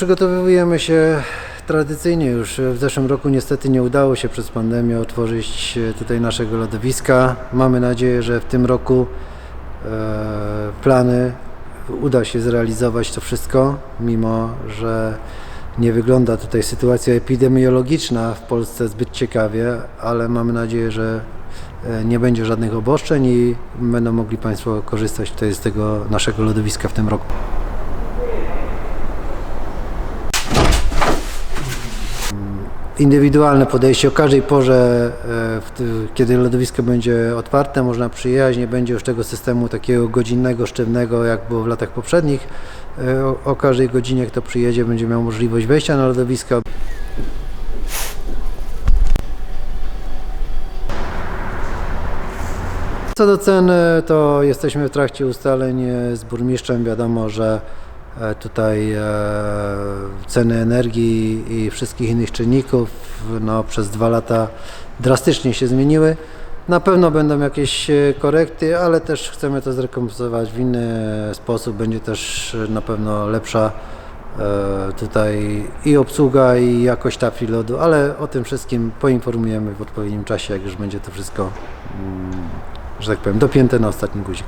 Przygotowujemy się tradycyjnie już. W zeszłym roku niestety nie udało się przez pandemię otworzyć e, tutaj naszego lodowiska. Mamy nadzieję, że w tym roku e, plany uda się zrealizować to wszystko, mimo że nie wygląda tutaj sytuacja epidemiologiczna w Polsce zbyt ciekawie, ale mamy nadzieję, że e, nie będzie żadnych obostrzeń i będą mogli Państwo korzystać tutaj z tego naszego lodowiska w tym roku. Indywidualne podejście o każdej porze, e, kiedy lodowisko będzie otwarte, można przyjechać, nie będzie już tego systemu takiego godzinnego, sztywnego, jak było w latach poprzednich. E, O, o każdej godzinie, kto przyjedzie, będzie miał możliwość wejścia na lodowisko. Co do ceny, to jesteśmy w trakcie ustaleń z burmistrzem. Wiadomo, że e, tutaj ceny energii i wszystkich innych czynników no, przez dwa lata drastycznie się zmieniły. Na pewno będą jakieś e, korekty, ale też chcemy to zrekompensować w inny sposób. Będzie też e, na pewno lepsza e, tutaj i obsługa, i jakość tafli lodu, ale o tym wszystkim poinformujemy w odpowiednim czasie, jak już będzie to wszystko, mm, że tak powiem, dopięte na ostatni guzik.